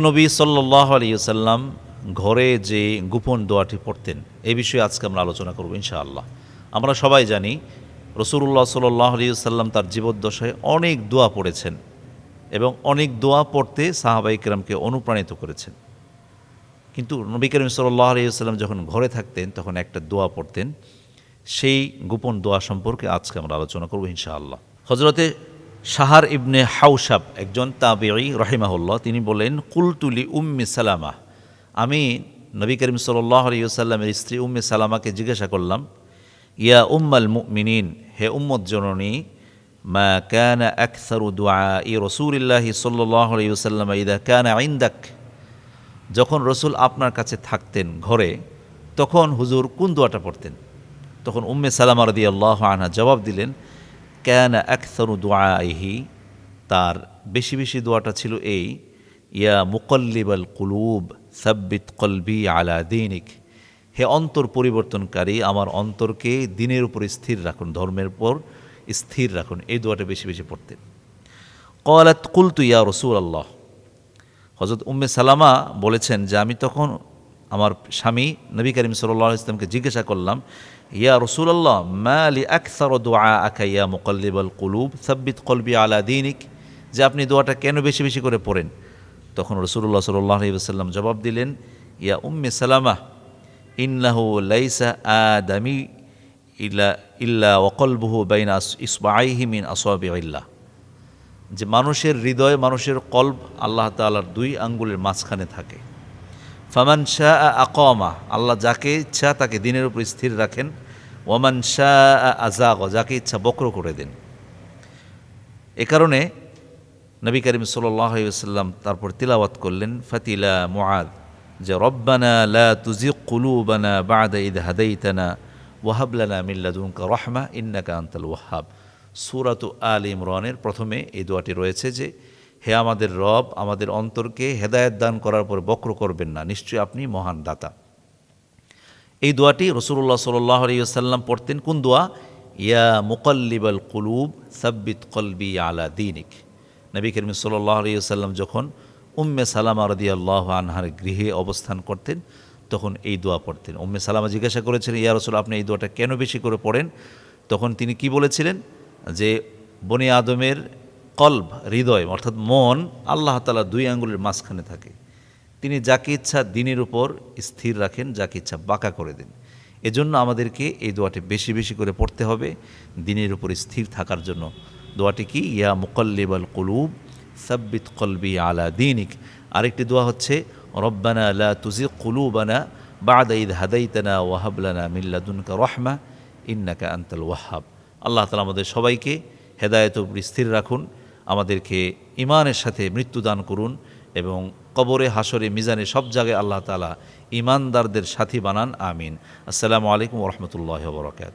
নবী সাল্লাহ আলিয়াল্লাম ঘরে যে গোপন দোয়াটি পড়তেন, এ বিষয়ে আজকে আমরা আলোচনা করব ইনশাআল্লাহ। আমরা সবাই জানি রসুল্লাহ সাল্লাহ আলিয়াল্লাম তার জীবদ্দশায় অনেক দোয়া পড়েছেন এবং অনেক দোয়া পড়তে সাহাবাই কেরামকে অনুপ্রাণিত করেছেন। কিন্তু নবী করিম সাল্লাহ আলিয়াল্লাম যখন ঘরে থাকতেন, তখন একটা দোয়া পড়তেন। সেই গোপন দোয়া সম্পর্কে আজকে আমরা আলোচনা করব ইনশাআল্লাহ। হজরতে শাহার ইবনে হাউসাব একজন তাবেঈ রহিমাহুল্লাহ, তিনি বলেন কুলতুলি উম্মি সালামা। আমি নবী করিম সাল্লাহ স্ত্রী উম্মে সালামাকে জিজ্ঞাসা করলাম, ইয়া উম্মাল মুমিনিন, হে উম্মত জননী, মা কান আকসারু দোয়া ই রসুলিল্লাহি সাল্লাহ আলিয়াল্লাম ইদা কান আইন্দাক যখন রসুল আপনার কাছে থাকতেন ঘরে, তখন হুজুর কোন দোয়াটা পড়তেন? তখন উম্মে সালামা রদি আল্লাহ আনহা জবাব দিলেন ক্যান আকসরু দোয়াইহি তার বেশি বেশি দোয়াটা ছিল এই, ইয়া মুকল্লিবাল কুলুব, সাব্বিত কলবি আলা দিনিক, হে অন্তর পরিবর্তনকারী, আমার অন্তরকে দিনের উপর স্থির রাখুন, ধর্মের উপর স্থির রাখুন, এই দোয়াটা বেশি বেশি পড়তেন। কলাত কুলতু ইয়া রসুল আল্লাহ হজরত উম্মে সালামা বলেছেন যে আমি তখন আমার স্বামী নবী করিম সাল্লাহ ইসলামকে জিজ্ঞাসা করলাম ইয়া রসুলাল্লাহ, মা আলি আকসার দোয়া আকা ইয়া মুকল্লিবাল কুলুব, সাব্বিত কলবি আলা দিনিক, যে আপনি দোয়াটা কেন বেশি বেশি করে পড়েন? তখন রসুল্লাহ সাল্লাহ আলহিসাল্লাম জবাব দিলেন, ইয়া উম্মে সালামা, ইন্নাহু লাইসা আদামি ইল্লা ইল্লা ওকলবহু বাইন ইসবাইহি মিন আসওয়াবি ইল্লাহ যে মানুষের হৃদয়, মানুষের কল্ব আল্লাহ তালার দুই আঙ্গুলের মাঝখানে থাকে। ফামান শাহ আকমা, আল্লাহ যাকে ইচ্ছা তাকে দিনের উপর স্থির রাখেন। ওমান শাহ আজাগ যাকে ইচ্ছা বক্র করে দেন। এ কারণে নবী করিম সাল্লাম তারপর তিলাওয়াত করলেন, ফাতিলা মুআদ, যে রব্বানা লা তুজি কুলুবানা বাদা ইদ হাদাইতানা ওয়াহাবলানা মিল্লাদুনকা রহমা ইন্নাকা আন্তাল ওয়াহাব। সুরাত আল ইমরানের প্রথমে এই দোয়াটি রয়েছে যে, হে আমাদের রব, আমাদের অন্তরকে হেদায়ত দান করার পর বক্র করবেন না, নিশ্চয়ই আপনি মহান দাতা। এই দোয়াটি রসুল্লাহ সাল্লাহ পড়তেন। কোন দোয়া? ইয়া মুকল্লিবাল কুলুব সাব্বিত কলবি আলা দিনিক। নবী করিম সাল্লাহ আলিয়াল্লাম যখন উম্মে সালামা রদি আল্লাহ আনহার গৃহে অবস্থান করতেন, তখন এই দোয়া পড়তেন। উম্মে সালামা জিজ্ঞাসা করেছিলেন, ইয়া রসুল, আপনি এই দোয়াটা কেন বেশি করে পড়েন? তখন তিনি কি বলেছিলেন? যে, বনি আদমের কল্ব, হৃদয়, অর্থাৎ মন, আল্লাহ তালা দুই আঙ্গুলের মাঝখানে থাকে। তিনি যাকে ইচ্ছা দিনের উপর স্থির রাখেন, যাকে ইচ্ছা বাঁকা করে দেন। এজন্য আমাদেরকে এই দোয়াটি বেশি বেশি করে পড়তে হবে, দিনের উপর স্থির থাকার জন্য। দোয়াটি কি? ইয়া মুকল্লিবাল কুলুব, সাব্বিত কলবি আলা দিনিক। আরেকটি দোয়া হচ্ছে, রব্বানা লা তুজি কুলুবানা বাদ ঈদ হাদাইতানা ওয়াহাবলানা মিল্লাদুনকা রহমা, ইন্নাকা আন্তাল ওয়াহাব। আল্লাহ তালা আমাদের সবাইকে হেদায়ত উপর স্থির রাখুন, আমাদেরকে ইমানের সাথে মৃত্যুদান করুন এবং কবরে হাসরে মিজানে সব জায়গায় আল্লাহ তালা ইমানদারদের সাথী বানান, আমিন। আসসালামু আলাইকুম রহমতুল্লাহ বরকাত